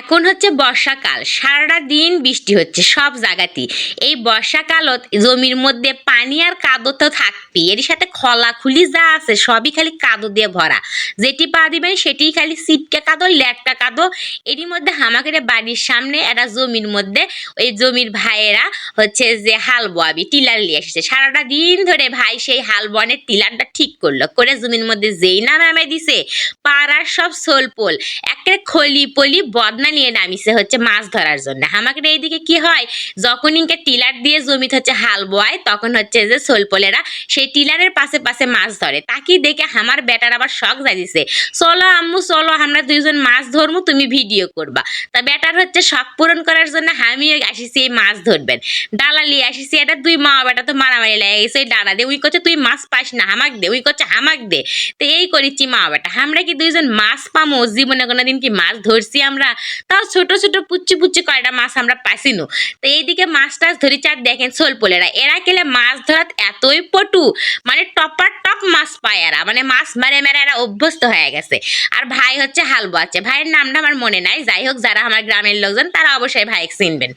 এখন হচ্ছে বর্ষাকাল, সারাটা দিন বৃষ্টি হচ্ছে সব জায়গাতেই। এই বর্ষাকালত জমির মধ্যে পানি আর কাদো তো থাকবেই, এর সাথে খলা খুলি যা আছে সবই খালি কাদো দিয়ে ভরা। যেটি পা দিবেন সেটি খালি সিটকা কাদো ল্যাটকা কাদো, এরই মধ্যে হামাকের বাড়ির সামনে একটা জমির মধ্যে ওই জমির ভাইয়েরা হচ্ছে যে হাল বোয়াবি, টিলার নিয়ে এসেছে। সারাটা দিন ধরে ভাই সেই হাল বনের টিলারটা ঠিক করল, করে জমির মধ্যে যেই নামে দিছে, পাড়ার সব সোলপোল একটা খলি পলি বদনা নিয়ে নামিছে হচ্ছে মাছ ধরার জন্য। আমাকে এইদিকে কি হয়, যখন ইনকে টিলার দিয়ে জমিতে হচ্ছে হাল বোয়ায়, তখন হচ্ছে যে সোলপোলেরা সেই টিলারের পাশে পাশে মাছ ধরে। তাকে দেখে আমার বেটার আবার শখ জাগিছে, চলো আম্মু, চলো, আমরা দুইজন মাছ ধরবো তুমি ভিডিও করবা। তা বেটার হচ্ছে শখ পূরণ করার জন্য আমিও আসিছি এই মাছ ধরবেন। ডালা লিয়ে আসিছি, এটা দুই মা বেটা তো মারামারি লেগে গেছে ডালা দে, উই করছে তুই মাছ পাস না হামাক দে, উই করছে হামাক দে। তো এই করেছি মা বেটা আমরা কি দুইজন মাছ পামো? জীবনে কোনোদিন কি মাছ ধরছি আমরা? তাও ছোট ছোট পুচ্ছি পুচ্ছি কয়টা মাছ আমরা পাইছিনু। তো এইদিকে মাছ টাছ ধরি চার দেখেন সোলপোলেরা এরা কেলে মাছ ধরাত এতই পটু মানে টপার টপ মাছ পায় এরা। মানে মাছ মেরে মেরে এরা অভ্যস্ত হয়ে গেছে। আর ভাই হচ্ছে হাল বোয়াচ্ছে ভাইয়ের নামটা আমার মনে নাই। যাই হোক, যারা আমার গ্রামের লোকজন, তারা অবশ্যই ভাই চিনবেন।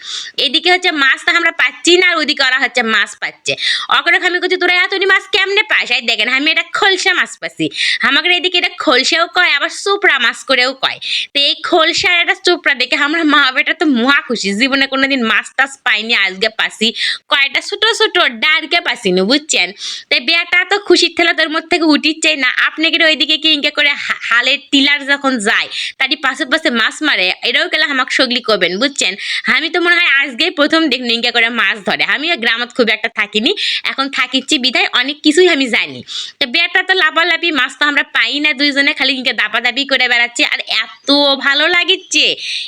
এদিকে হচ্ছে মাছ তো আমরা পাচ্ছি না, আর ওদিকে ওরা হচ্ছে মাছ পাচ্ছে। অকরে আমি করছি তোরা এতটি মাছ কেমনে পাস? এই দেখেন, আমি এটা খলসা মাছ পাচ্ছি। আমাকে এদিকে এটা খলসাও কয়, আবার চোপড়া মাছ করেও কয়। তো এই খলসা একটা চোপড়া দেখে আমরা মা বেটা তো মহা খুশি। জীবনে কোনোদিন মাছ টাছ পাইনি আজকে পাসি। কয়টা ছোট ছোট ডারকে পাসিনি, বুঝছেন? তাই বেটা তো খুশির ঠেলা তোর মধ্যে থেকে উঠিচ্ছেই না। আপনি কি ওইদিকে কি ইনকে করে হালের টিলার যখন যায়, তারই পাশে পাশে মাছ মারে এটাও গেলে আমাকে সগলি করবেন, বুঝছেন? আমি তো মনে হয় আজকেই প্রথম দেখুন ইনকে করে মাছ ধরে। আমিও গ্রামত খুব একটা থাকিনি, এখন থাকিচ্ছি বিধায় অনেক কিছুই আমি জানি। তো বেটা তো লাফালাফি মাছ তো আমরা পাই না দুইজনে, খালি ইনকে দাপাদাপি করে বেড়াচ্ছি, আর এত ভালো লাগিচ্ছে।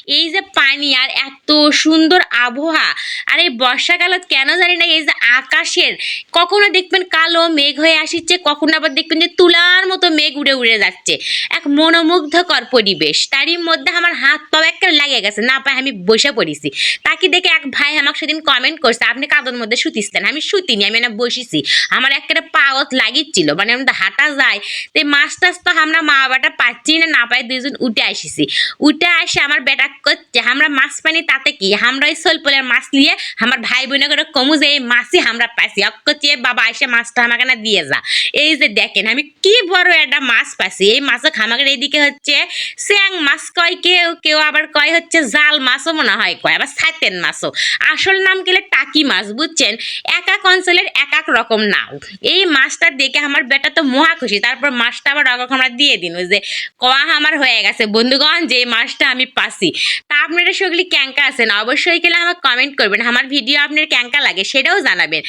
এই যে পানি আর এত সুন্দর আবহাওয়া আর এই বর্ষাকালত কেন জানি না, এই যে আকাশের, কখনো দেখবেন কালো মেঘ হয়ে আসিচ্ছে, কখনো আবার দেখবেন যে তুলার মতো মেঘ উড়ে উড়ে যাচ্ছে। এক মনোমুগ্ধকর পরিবেশ, তারই মধ্যে আমার হাত পাও একটা লাগে গেছে, না পায় আমি বসে পড়িছি। তাকে দেখে এক ভাই আমাকে সেদিন কমেন্ট করছে, আপনি কাদর মধ্যে শুতিসতেন আমি শুতিনি, আমি না বসিছি। আমার একটা পাওয়াত লাগিচ্ছিল মানে আমি তো হাঁটা যায়, তো মাছ টাছ তো আমরা মা বাবাটা পাচ্ছি না না পাই দুইজন উঠে আসিছি। উঠে আসে আমার বেটা করছে আমরা মাছ পানি তাতে কি? আমরা ওই সোলপোলের মাছ নিয়ে আমার ভাই বোনে করে কমু যে এই মাছই আমরা পাইছি। অক করছি "এ বাবা এসে মাছটা আমাকে না দিয়ে যা। এই যে দেখেন, আমি কি বড় একটা মাছ পাইছি। এই মাছও খামাকের এইদিকে হচ্ছে স্যাং মাছ কয়, কেউ কেউ আবার কয় হচ্ছে জাল মাছও মনে হয় কয়, আবার সাইতেন মাছও। আসল নাম গেলে টাকি মাছ, বুঝছেন? এক এক অঞ্চলের এক এক রকম নাম। এই মাছটা দেখে আমার বেটা তো মহা খুশি। তারপর মাছটা আবার আমরা দিয়ে দিন ওই যে, কয়া আমার হয়ে গেছে। বন্ধুগণ, যে মাছটা আমি পাসি তা আপনারা সেগুলি ক্যাঙ্কা আছেন অবশ্যই গেলে আমাকে কমেন্ট করবেন। আমার ভিডিও আপনার ক্যাঙ্কা লাগে সেটাও জানাবেন।